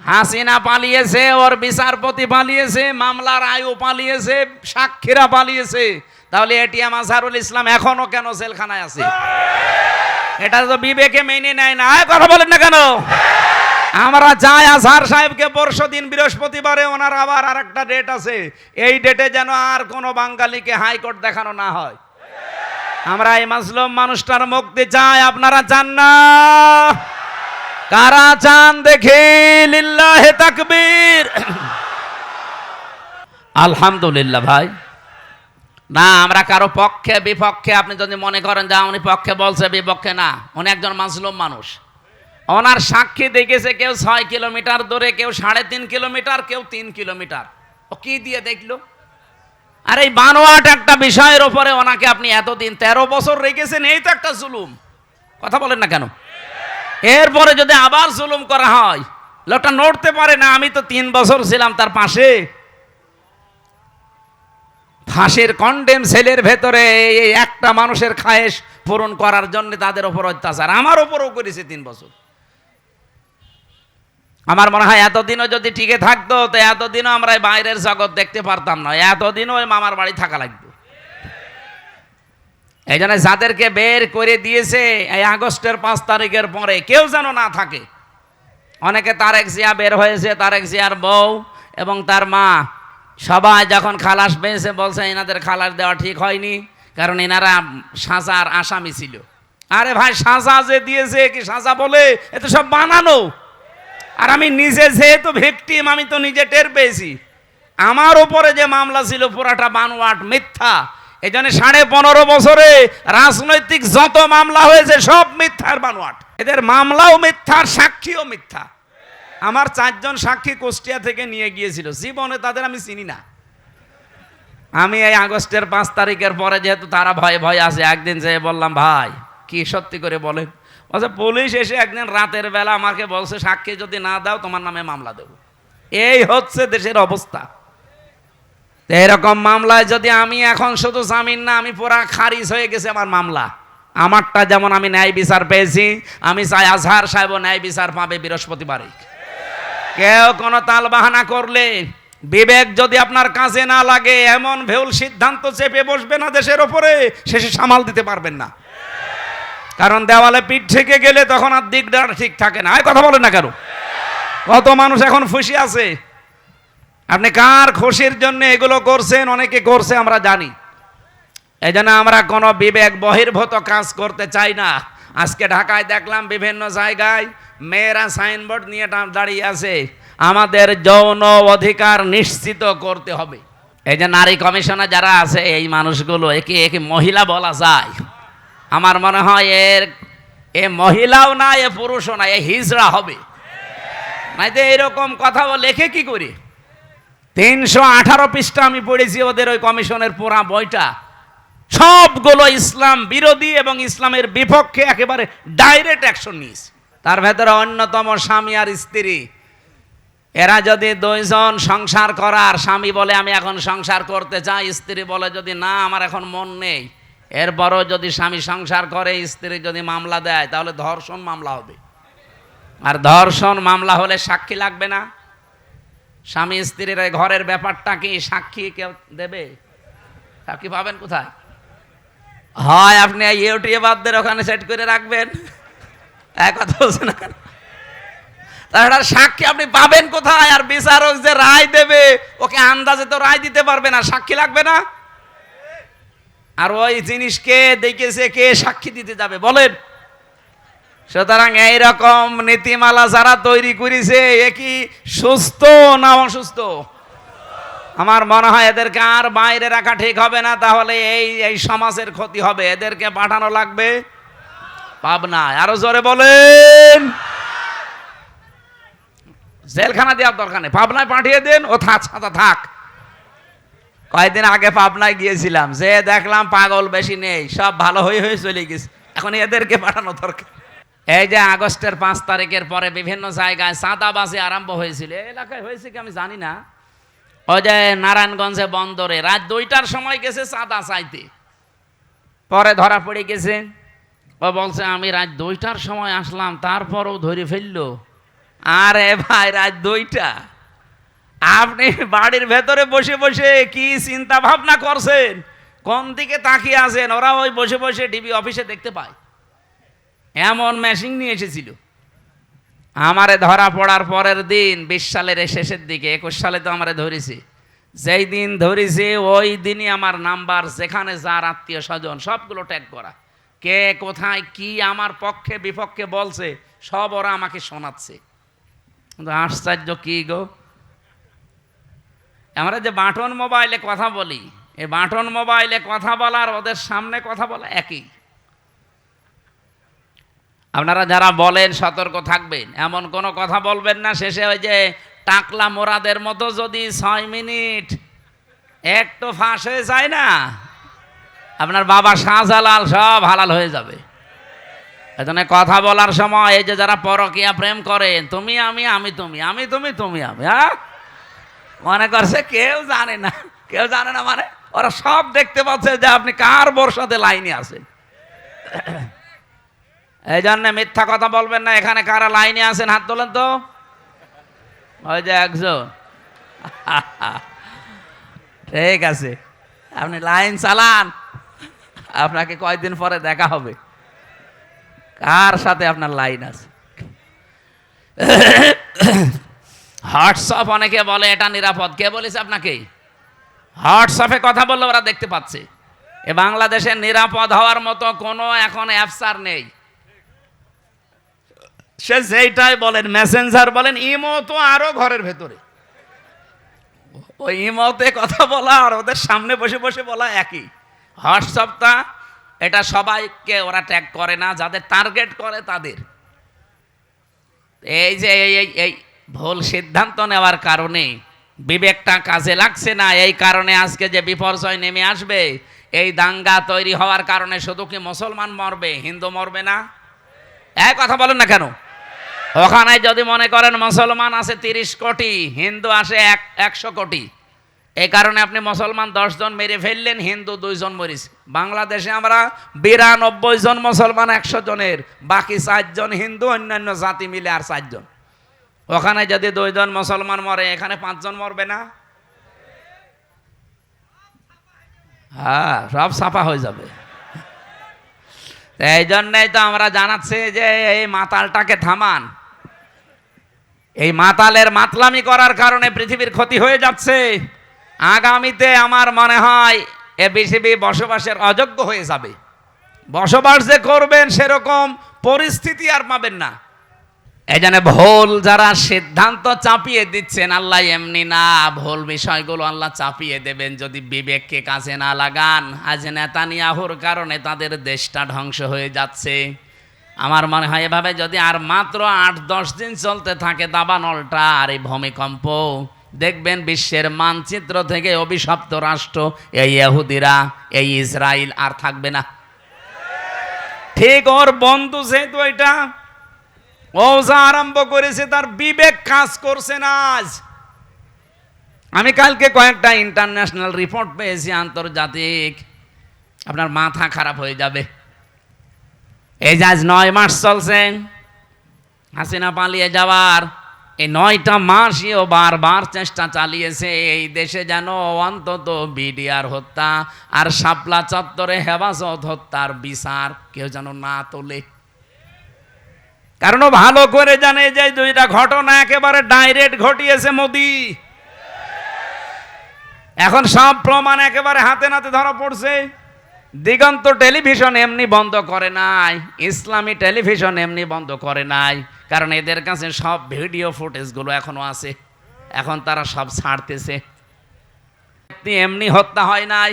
হাসিনা পালিয়েছে, ওর বিচারপতি পালিয়েছে, মামলার আয়ু পালিয়েছে, সাক্ষীরা পালিয়েছে। তাহলে এটিএম আজহারুল ইসলাম এখনও কেন জেলখানায় আছে? এটা তো বিবেকে মেনে নেয় না। কথা বলেন না কেন? আমরা চাই আজহার সাহেবকে, পরশু দিন বৃহস্পতিবারে ওনার আবার আর একটা ডেট আছে। এই ডেটে যেন আর কোনো বাঙালিকে হাইকোর্ট দেখানো না হয়। আমরা এই মাসলুম মানুষটার মুক্তি চাই। আপনারা চান না? কারা চান দেখে লিল্লাহে তাকবীর? আলহামদুলিল্লাহ ভাই। না, আমরা কারও পক্ষে, বিপক্ষে, আপনি যদি মনে করেন যা উনি পক্ষে বলছে, বিপক্ষে না। উনি একজন মাসলুম মানুষ। ওনার সাক্ষী দেখেছে কেউ ছয় কিলোমিটার দূরে, কেউ সাড়ে তিন কিলোমিটার, কেউ তিন কিলোমিটার। ও কি দিয়ে দেখল? আর এই বানোয়াট একটা বিষয়ের ওপরে ওনাকে আপনি এতদিন তেরো বছর রেখেছেন, এই তো একটা জুলুম। কথা বলেন না কেন? এরপরে যদি আবার জুলুম করা হয়, লোকটা নড়তে পারে না, আমি তো তিন বছর ছিলাম তার পাশে। ফাঁসির কন্ডেম সেলের ভেতরে এই একটা মানুষের খায়েশ পূরণ করার জন্য তাদের ওপর অত্যাচার। আমার ওপরও করেছে তিন বছর। আমার মনে হয় এতদিনও যদি টিকে থাকতো, তো এতদিনও আমরা বাইরের জগৎ দেখতে পারতাম না। এতদিনও ওই মামার বাড়ি থাকা লাগতো এই জন্য যাদেরকে বের করে দিয়েছে এই আগস্টের পাঁচ তারিখের পরে, কেউ যেন না থাকে। অনেকে তারেক জিয়া বের হয়েছে, তারেক জিয়ার বউ এবং তার মা। সবাই যখন খালাস পেয়েছে, বলছে এনাদের খালাস দেওয়া ঠিক হয়নি, কারণ এনারা সাজার আসামি ছিল। আরে ভাই, সাজা যে দিয়েছে কি সাজা বলে? এ তো সব বানানো। আর আমি নিজে যেহেতু ভিকটিম আমি তো নিজে টের পেয়েছি। আমার উপরে যে মামলা ছিল, পুরাটা বানোয়াট মিথ্যা। এই জন্য সাড়ে পনেরো বছরে রাজনৈতিক যত মামলা হয়েছে, সব মিথ্যার বানোয়াট। এদের মামলাও মিথ্যার সাক্ষীও মিথ্যা। আমার চারজন সাক্ষী কুষ্টিয়া থেকে নিয়ে গিয়েছিল। জীবনে তাদের আমি চিনি না। আমি এই আগস্টের পাঁচ তারিখের পরে যেহেতু তারা ভয়ে ভয়ে আছে, একদিন যেয়ে বললাম, ভাই, কি সত্যি করে বলেন? বলছে, পুলিশ এসে একদিন রাতের বেলা আমাকে বলছে, সাক্ষী যদি না দাও, তোমার নামে মামলা দেবো। এই হচ্ছে দেশের অবস্থা। এরকম মামলায় যদি আমি এখন শুধু জামিন না, আমি পুরা খারিজ হয়ে গেছে আমার মামলা। আমারটা যেমন আমি ন্যায় বিচার পেয়েছি, আমি চাই আজহার সাহেব ন্যায় বিচার পাবে বৃহস্পতিবারে। কেউ কোনো তাল বাহানা করলে, বিবেক যদি আপনার কাজে না লাগে, এমন ভেউল সিদ্ধান্ত চেপে বসবে না দেশের ওপরে, শেষে সামাল দিতে পারবেন না। কারণ দেওয়ালে পিঠ থেকে গেলে তখন আর দিকটা ঠিক থাকে না। কথা বলেন না কেন? কত মানুষ এখন খুশি আছে। আপনি কার খুশির জন্য এগুলো করছেন? অনেকে করছে, আমরা জানি। এই জন্য আমরা কোনো বিবেক বহির্ভূত কাজ করতে চাই না। আজকে ঢাকায় দেখলাম বিভিন্ন জায়গায় মেয়েরা সাইনবোর্ড নিয়ে দাঁড়িয়ে আছে। আমাদের যৌন অধিকার নিশ্চিত করতে হবে। এই যে নারী কমিশনে যারা আছে, এই মানুষগুলো, একে একে মহিলা বলা যায়। আমার মনে হয় এর এ মহিলাও না, এ পুরুষও না, এ হিজড়া হবে। নাই তো এরকম কথা লেখে কি করি? তিনশো আঠারো পৃষ্ঠা আমি পড়েছি ওদের ওই কমিশনের পুরা বইটা। সবগুলো ইসলাম বিরোধী এবং ইসলামের বিপক্ষে একেবারে ডাইরেক্ট অ্যাকশন নিয়েছে। তার ভেতরে অন্যতম স্বামী আর স্ত্রী। এরা যদি দুইজন সংসার করার, স্বামী বলে আমি এখন সংসার করতে চাই, স্ত্রী বলে যদি না, আমার এখন মন নেই। এরপরও যদি স্বামী সংসার করে, স্ত্রী যদি মামলা দেয়, তাহলে ধর্ষণ মামলা হবে। আর ধর্ষণ মামলা হলে সাক্ষী লাগবে না। স্বামী স্ত্রীর ঘরের ব্যাপারটা কি সাক্ষী কেউ দেবে? সাক্ষী পাবেন কোথায়? হয় আপনি এই ইউটিউবারদের ওখানে সেট করে রাখবেন। এক কথা বলছে না সাক্ষী আপনি পাবেন কোথায়? আর বিচারক যে রায় দেবে, ওকে আন্দাজে তো রায় দিতে পারবে না। সাক্ষী লাগবে না? আর ওই জিনিস কে দেখেছে কে সাক্ষী দিতে যাবে, বলেন। সুতরাং এইরকম নীতিমালা যারা তৈরি করেছে, এ কি সুস্থ না অসুস্থ? আমার মনে হয় এদেরকে আর বাইরে রাখা ঠিক হবে না, তাহলে এই এই সমাজের ক্ষতি হবে। এদেরকে পাঠানো লাগবে? পাবনায়। আরও জোরে বলেন। জেলখানা দেওয়ার দরকার নেই। পাবনায় পাঠিয়ে দেন, ও থাক ছাতা থাক। কয়েকদিন আগে পাবনায় গিয়েছিলাম, যে দেখলাম পাগল বেশি নেই, সব ভালো হয়ে হয়ে চলে গেছে। এখন এদেরকে পাঠানো দরকার। এই যে আগস্টের পাঁচ তারিখের পরে বিভিন্ন জায়গায় চাঁদাবাজি আরম্ভ হয়েছিল। এই এলাকায় হয়েছে কি আমি জানি না। ওই যে নারায়ণগঞ্জে বন্দরে রাত দুইটার সময় গেছে চাঁদা চাইতে। পরে ধরা পড়ে গেছে। ও বলছে, আমি রাত দুইটার সময় আসলাম, তারপরও ধরে ফেলল। আরে ভাই, রাত দুইটা। আপনি বাড়ির ভেতরে বসে বসে কি চিন্তা ভাবনা করছেন? কোন দিকে তাকিয়ে আছেন? ওরা ওই বসে বসে ডিবি অফিসে দেখতে পায়। এমন মেশিন নিয়ে এসেছিল। আমারে ধরা পড়ার পরের দিন, বিশ সালের শেষের দিকে, একুশ সালে তো আমারে ধরেছে। যেই দিন ধরেছে, ওই দিনই আমার নাম্বার, যেখানে যার আত্মীয় স্বজন, সবগুলো ট্যাগ করা। কে কোথায় কি আমার পক্ষে, বিপক্ষে বলছে, সব ওরা আমাকে শোনাচ্ছে। কিন্তু আশ্চর্য কি গো? আমরা যে বাটন মোবাইলে কথা বলি, এই বাটন মোবাইলে কথা বলার, ওদের সামনে কথা বলা একই। আপনারা যারা বলেন সতর্ক থাকবেন, এমন কোনো কথা বলবেন না, শেষে ওই যে টাকলা মোরাদের মতো যদি ছয় মিনিট একটু ফাঁস হয়ে যায় না, আপনার বাবা শাহজালাল সব হালাল হয়ে যাবে। এজন্য কথা বলার সময় এই যে যারা পরকিয়া প্রেম করেন, তুমি, আমি আমি, তুমি আমি, তুমি তুমি, আমি হ্যাঁ? মনে করছে কেউ জানে না, কেউ জানে না মানে ওরা সব দেখতে পাচ্ছে যে আপনি কার বর্ষাতে লাইনে আছেন। এই জন্য মিথ্যা কথা বলবেন না, এখানে কারা লাইনে আছেন? হাত তোলেন তো। ওই যে একজন ঠিক আছে। আপনি লাইন চালান। আপনাকে কয়দিন পরে দেখা হবে। কার সাথে আপনার লাইন আছে? হোয়াটসঅ্যাপ অনেকে বলে, এটা নিরাপদ। কে বলেছে আপনাকে? হোয়াটসঅ্যাপে কথা বললে ওরা দেখতে পাচ্ছে। এ বাংলাদেশের নিরাপদ হওয়ার মতো কোনো এখন অ্যাপস আর নেই। সে যেইটাই বলেন মেসেঞ্জার বলেন, ইমো তো আরও ঘরের ভেতরে। ওই ইমোতে কথা বলা আর ওদের সামনে বসে বসে বলা একই। হোয়াটসঅ্যাপটা, এটা সবাইকে ওরা ট্যাগ করে না, যাদের টার্গেট করে তাদের। এই যে, এই এই ভুল সিদ্ধান্ত নেওয়ার কারণে বিবেকটা কাজে লাগছে না, এই কারণে আজকে যে বিপর্যয় নেমে আসবে, এই দাঙ্গা তৈরি হওয়ার কারণে শুধু কি মুসলমান মরবে, হিন্দু মরবে না? এক কথা বলেন না কেন? ওখানে যদি মনে করেন মুসলমান আছে তিরিশ কোটি, হিন্দু আসে এক, একশো কোটি, এই কারণে আপনি মুসলমান দশজন মেরে ফেললেন, হিন্দু দুইজন মরিস বাংলাদেশে আমরা বিরানব্বই জন মুসলমান একশো জনের, বাকি চারজন হিন্দু, অন্যান্য জাতি মিলে আর চারজন। ওখানে যদি দুইজন মুসলমান মরে, এখানে পাঁচজন মরবে না? হ্যাঁ সব সাফা হয়ে যাবে। এই জন্যই তো আমরা জানাচ্ছি যে এই মাতালটাকে থামান। এই মাতালের মাতলামি করার কারণে পৃথিবীর ক্ষতি হয়ে যাচ্ছে। আগামীতে আমার মনে হয় এ পৃথিবী বসবাসের অযোগ্য হয়ে যাবে। বসবাস যে করবেন সেরকম পরিস্থিতি আর পাবেন না। জন্য ভুল যারা সিদ্ধান্ত চাপিয়ে দিচ্ছেন, আল্লাহ এমনি না, ভুল বিষয়গুলো আল্লাহ চাপিয়ে দেবেন। যদি বিবেককে কাজে না লাগান আজ নেতানিয়াহুর কারণে তাদের দেশটা ধ্বংস হয়ে যাচ্ছে। আমার মনে হয় এভাবে যদি আর মাত্র আট, দশ দিন চলতে থাকে দাবানলটা আর এই ভূমিকম্প, দেখবেন বিশ্বের মানচিত্র থেকে অভিশপ্ত রাষ্ট্র, এই ইহুদিরা, এই ইসরায়েল আর থাকবে না। ঠিক ওর বন্ধু যেহেতু এটা, ও যা আরম্ভ করেছে তার বিবেক কাজ করছে না আজ। আমি কালকে কয়েকটা ইন্টারন্যাশনাল রিপোর্ট পেয়েছি আন্তর্জাতিক। আপনার মাথা খারাপ হয়ে যাবে। এই যে আজ নয় মাস চলছে। হাসিনা পালিয়ে যাওয়ার এই নয়টা মাসইও বারবার চেষ্টা চালিয়েছে, এই দেশে যেন অন্তত বিডিআর হত্যা আর শাপলা চত্বরে হেফাজত হত্যার বিচার কেউ যেন না তোলে। কারণ ভালো করে জানে যে দুইটা ঘটনা একেবারে ডাইরেক্ট ঘটিয়েছে মোদি। এখন সব প্রমাণ একেবারে হাতে নাতে ধরা পড়ছে। দিগন্ত টেলিভিশন এমনি বন্ধ করে নাই, ইসলামী টেলিভিশন এমনি বন্ধ করে নাই, কারণ এদের কাছে সব ভিডিও ফুটেজগুলো এখনও আছে, এখন তারা সব ছাড়তেছে। এমনি হত্যা হয় নাই,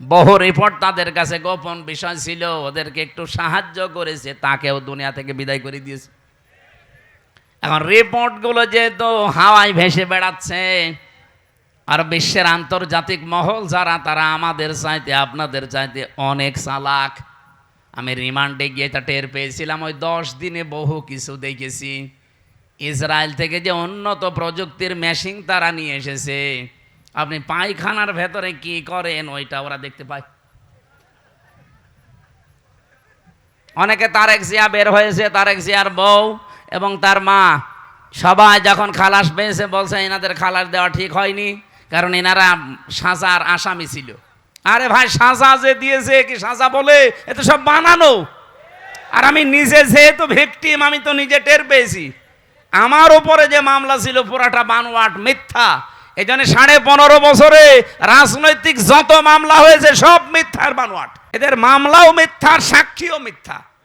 বহু রিপোর্ট তাদের কাছে গোপন বিষয় ছিল, ওদেরকে একটু সাহায্য করেছে, তাকেও দুনিয়া থেকে বিদায় করে দিয়েছে। এখন রিপোর্টগুলো যেহেতু হাওয়ায় ভেসে বেড়াচ্ছে আর বিশ্বের আন্তর্জাতিক মহল যারা, তারা আমাদের চাইতে, আপনাদের চাইতে অনেক চালাক। আমি রিমান্ডে গিয়ে তা টের পেয়েছিলাম, ওই দশ দিনে বহু কিছু দেখেছি। ইসরায়েল থেকে যে উন্নত প্রযুক্তির মেশিন তারা নিয়ে এসেছে। আপনি পায়খানার ভেতরে কি করেন, ওইটা ওরা দেখতে পায়। অনেকে তারেক জিয়া বের হয়েছে, তারেক জিয়ার বউ এবং তার মা। সবাই যখন খালাস পেয়েছে, বলছে, এনাদের খালাস দেওয়া ঠিক হয়নি। কারণ এনারা সাজার আসামি ছিল। আরে ভাই, সাজা যে দিয়েছে কি সাজা বলে? এ তো সব বানানো। আর আমি নিজে যেহেতু ভিকটিম আমি তো নিজে টের পেয়েছি। আমার ওপরে যে মামলা ছিল পুরাটা বানোয়াট, মিথ্যা। এই জন্য সাড়ে পনেরো বছরে রাজনৈতিক যত মামলা হয়েছে, সব মিথ্যার বানোয়াট। এদের মামলাও মিথ্যার, সাক্ষীও মিথ্যা।